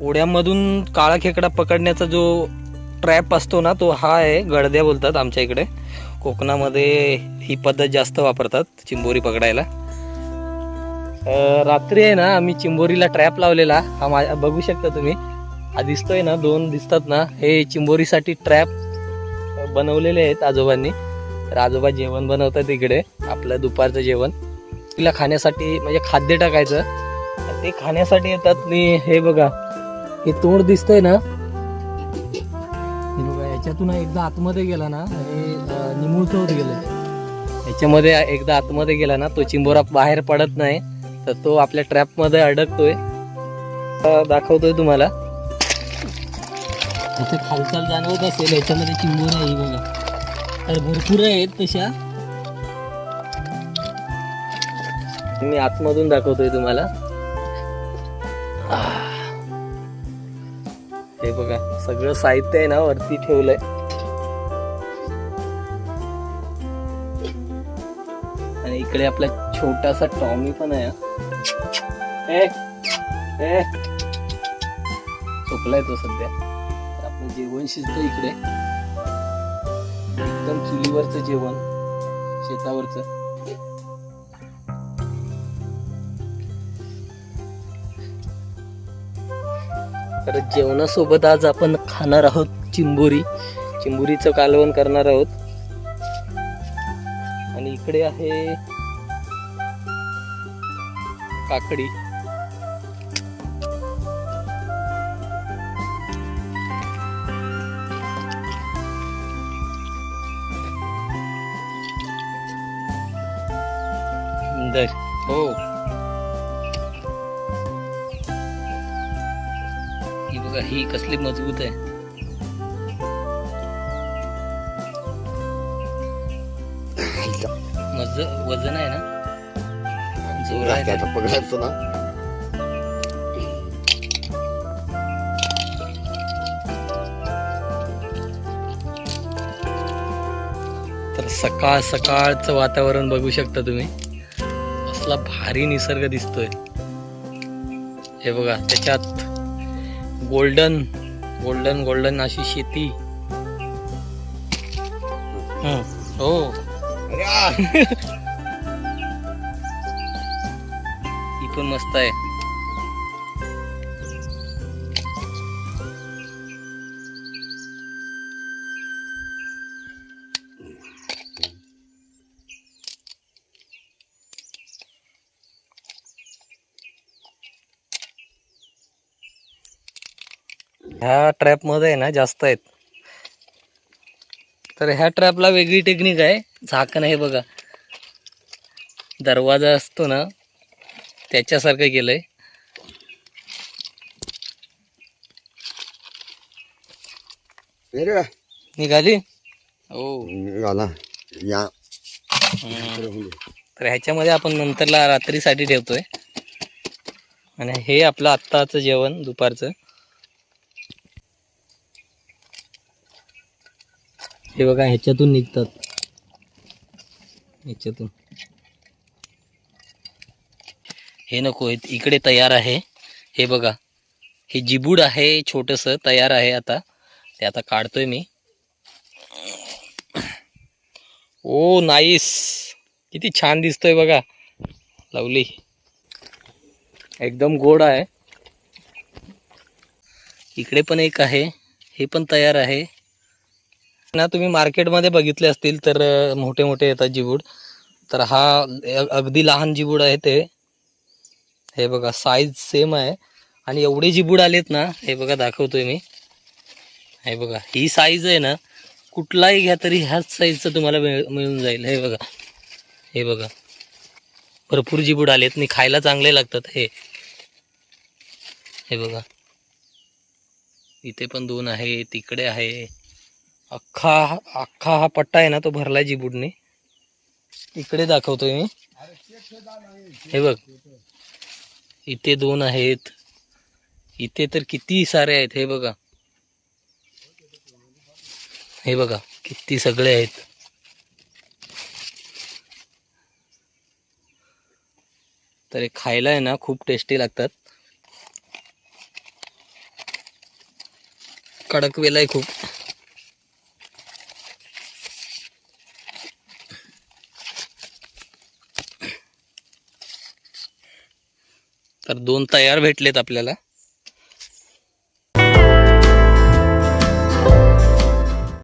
ओढ्यामधून काळा खेकडा पकडण्याचा जो ट्रॅप असतो ना तो हा आहे. गडद्या बोलतात आमच्या इकडे. कोकणामध्ये ही पद्धत जास्त वापरतात चिंबोरी पकडायला. रात्री आहे ना आम्ही चिंबोरीला ट्रॅप लावलेला. हा माझ्या बघू शकता तुम्ही. हा दिसतोय ना दोन दिसतात ना. हे चिंबोरीसाठी ट्रॅप बनवलेले आहेत आजोबांनी. तर आजोबा जेवण बनवतात इकडे आपलं दुपारचं जेवण. तिला खाण्यासाठी म्हणजे खाद्य टाकायचं. ते खाण्यासाठी येतात आणि हे बघा हे तोंड दिसतंय ना? याच्यातून एकदा आतमध्ये गेला ना हे निमुळत होत गेलं याच्यामध्ये एकदा आतमध्ये गेला ना तो चिंबोरा बाहेर पडत नाही तर तो आपल्या ट्रॅपमध्ये अडकतोय. दाखवतोय तुम्हाला. इथे खालचाल जाणवत असेल याच्यामध्ये चिंबोरा आहे बघा. तर भरपूर आहेत तशा. मी आतमधून दाखवतोय तुम्हाला. हे बघा सगळं साहित्य आहे ना वरती ठेवलंय. आणि इकडे आपला छोटासा टॉमी पण आहे. ए, ए. झोपलाय तो सध्या. तर आपलं जेवण शिजतं इकडे. एकदम चुलीवरचं जेवण शेतावरचं. तर जेवणासोबत आज आपण खाणार आहोत चिंबोरी. चिंबोरीचं कालवण करणार आहोत. आणि इकडे आहे काकडी. दर. हो. ही बघा ही कसली मजबूत आहे. मज वजन आहे ना? जोर आहे. आता पकडायचं ना. तर सकाळ सकाळचं वातावरण बघू शकता तुम्ही. कसला भारी निसर्ग दिसतोय. हे बघा त्याच्यात गोल्डन गोल्डन गोल्डन अशी शेती. हो. ही. पण मस्त आहे. ह्या ट्रॅपमध्ये आहे ना जास्त आहेत. तर ह्या ट्रॅपला वेगळी टेक्निक आहे. झाकण हे बघा. दरवाजा असतो ना त्याच्यासारखं केलंय. अरे वा. निघाली? हो. निघाला. या. तर ह्याच्यामध्ये आपण नंतरला रात्रीसाठी ठेवतोय. आणि हे आपलं आत्ताचं जेवण दुपारचं. हे बघा ह्याच्यातून निघतात. ह्याच्यातून. हे नको इकडे तयार आहे. हे बघा हे जिबूड आहे छोटस तयार आहे आता. ते आता काढतोय मी. ओ नाईस. किती छान दिसतोय बघा. लवली. एकदम गोड आहे. इकडे पण एक आहे हे पण तयार आहे. ना तुम्ही मार्केटमध्ये बघितले असतील तर मोठे मोठे येतात जिबूड तर हा अगदी लहान जिबूड आहे ते. हे बघा साईज सेम आहे. आणि एवढे जिबूड आलेत ना हे बघा दाखवतोय मी. हे बघा ही साईज आहे ना कुठलाही घ्या तरी ह्याच साईजचं तुम्हाला मिळून जाईल. हे बघा हे बघा. भरपूर जिबूड आलेत. आणि खायला चांगले लागतात. हे हे बघा. इथे पण दोन आहे तिकडे आहे. अख्खा अख्खा हा पट्टा आहे ना तो भरलाय जिबुडने इकडे दाखवतोय मी. हे बघ. इथे दोन आहेत. इथे तर किती सारे आहेत हे बघा. हे बघा किती सगळे आहेत. तर हे खायला आहे ना खूप टेस्टी लागतात. कडक वेल आहे खूप. तर दोन तयार भेटलेत आपल्याला.